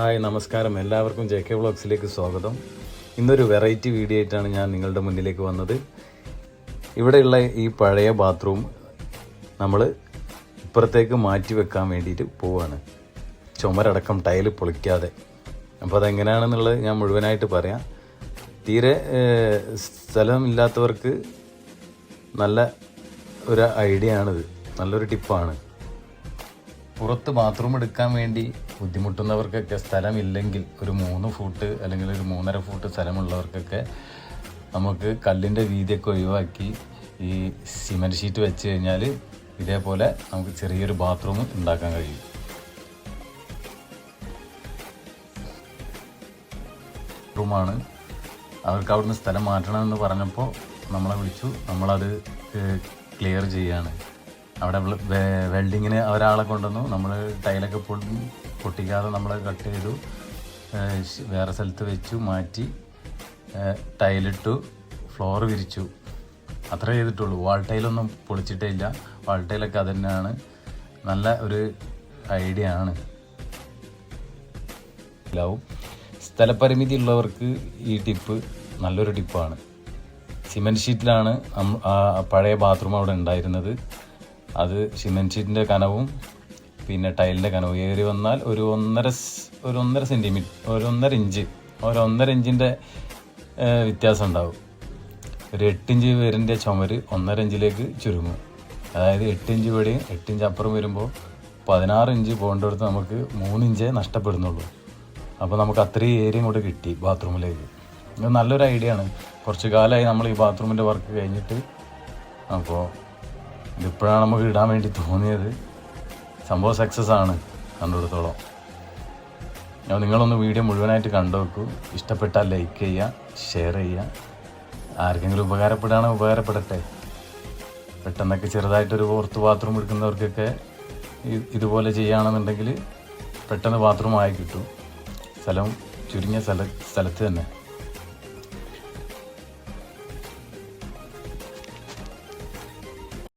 Hi നമസ്കാരം. എല്ലാവർക്കും J K വ്ളോഗ്സിലേക്ക് സ്വാഗതം. ഇന്നൊരു വെറൈറ്റി വീഡിയോ ആയിട്ടാണ് ഞാൻ നിങ്ങളുടെ മുന്നിലേക്ക് വന്നത്. ഇവിടെയുള്ള ഈ പഴയ ബാത്റൂം നമ്മൾ ഇപ്പുറത്തേക്ക് മാറ്റി വെക്കാൻ വേണ്ടിയിട്ട് പോവാണ്. ചുമരടക്കം ടൈൽ പൊളിക്കാതെ. അപ്പോൾ അതെങ്ങനെയാണെന്നുള്ളത് ഞാൻ മുഴുവനായിട്ട് പറയാം. തീരെ സ്ഥലം സ്ഥലമില്ലാത്തവർക്ക് നല്ല ഒരു ഐഡിയ ആണിത്. നല്ലൊരു ടിപ്പാണ്. പുറത്ത് ബാത്റൂം എടുക്കാൻ വേണ്ടി ബുദ്ധിമുട്ടുന്നവർക്കൊക്കെ സ്ഥലമില്ലെങ്കിൽ ഒരു മൂന്ന് ഫൂട്ട് അല്ലെങ്കിൽ ഒരു മൂന്നര ഫൂട്ട് സ്ഥലമുള്ളവർക്കൊക്കെ നമുക്ക് കല്ലിന്റെ വീതിയൊക്കെ ഒഴിവാക്കി ഈ സിമെന്റ് ഷീറ്റ് വെച്ച് കഴിഞ്ഞാൽ ഇതേപോലെ നമുക്ക് ചെറിയൊരു ബാത്റൂം ഉണ്ടാക്കാൻ കഴിയും. റൂമാണ് അവർക്ക് അവിടുന്ന് സ്ഥലം മാറ്റണമെന്ന് പറഞ്ഞപ്പോൾ നമ്മളെ വിളിച്ചു. നമ്മളത് ക്ലിയർ ചെയ്യാണ്. അവിടെ വെൽഡിങ്ങിന് ഒരാളെ കൊണ്ടുവന്നു. നമ്മൾ ടൈലൊക്കെ പൊട്ടി പൊട്ടിക്കാതെ നമ്മൾ കട്ട് ചെയ്തു. വേറെ സ്ഥലത്ത് വെച്ചു മാറ്റി. ടൈലിട്ടു ഫ്ലോർ വിരിച്ചു. അത്രേ ചെയ്തിട്ടുള്ളൂ. വാൾ ടൈലൊന്നും പൊളിച്ചിട്ടേ ഇല്ല. വാൾ ടൈലൊക്കെ അത് തന്നെയാണ് നല്ല ഒരു ഐഡിയ ആണ്. ലാവും. സ്ഥലപരിമിതി ഉള്ളവർക്ക് ഈ ടിപ്പ് നല്ലൊരു ടിപ്പാണ്. സിമെന്റ് ഷീറ്റിലാണ് പഴയ ബാത്റൂം അവിടെ ഉണ്ടായിരുന്നത്. അത് സിമെന്റ് ഷീറ്റിന്റെ കനവും പിന്നെ ടൈലിന്റെ കനവും. ഏറി വന്നാൽ ഒരു ഒന്നര ഒരു ഒന്നര സെന്റിമീറ്റർ ഒരു ഒന്നര ഇഞ്ച് ഒരു ഒന്നര ഇഞ്ചിന്റെ വ്യത്യാസം ഉണ്ടാവും. ഒരു എട്ടിഞ്ച് പേരിന്റെ ചുമര് ഒന്നര ഇഞ്ചിലേക്ക് ചുരുങ്ങും. അതായത് എട്ടിഞ്ച് ഇവിടെയും എട്ട് ഇഞ്ച് അപ്പുറം വരുമ്പോൾ പതിനാറ് ഇഞ്ച് പോകേണ്ടടുത്ത് നമുക്ക് മൂന്നിഞ്ചേ നഷ്ടപ്പെടുന്നുള്ളൂ. അപ്പോൾ നമുക്ക് അത്രയും ഏരിയയും കൂടെ കിട്ടി ബാത്റൂമിലേക്ക്. ഇത് നല്ലൊരു ഐഡിയ ആണ്. കുറച്ച് കാലമായി നമ്മൾ ഈ ബാത്റൂമിന്റെ വർക്ക് കഴിഞ്ഞിട്ട്. അപ്പോൾ ഇതിപ്പോഴാണ് നമുക്ക് ഇടാൻ വേണ്ടി തോന്നിയത്. സംഭവം സക്സസ് ആണ് കണ്ടിടത്തോളം. ഞാൻ നിങ്ങളൊന്ന് വീഡിയോ മുഴുവനായിട്ട് കണ്ടു വെക്കൂ ഇഷ്ടപ്പെട്ടാൽ ലൈക്ക് ചെയ്യുക ഷെയർ ചെയ്യുക. ആർക്കെങ്കിലും ഉപകാരപ്പെടുകയാണെങ്കിൽ ഉപകാരപ്പെടട്ടെ. പെട്ടെന്നൊക്കെ ചെറുതായിട്ടൊരു പുറത്ത് ബാത്റൂം എടുക്കുന്നവർക്കൊക്കെ ഇതുപോലെ ചെയ്യുകയാണെന്നുണ്ടെങ്കിൽ പെട്ടെന്ന് ബാത്റൂം ആയി കിട്ടും. സ്ഥലം ചുരുങ്ങിയ സ്ഥല സ്ഥലത്ത് തന്നെ.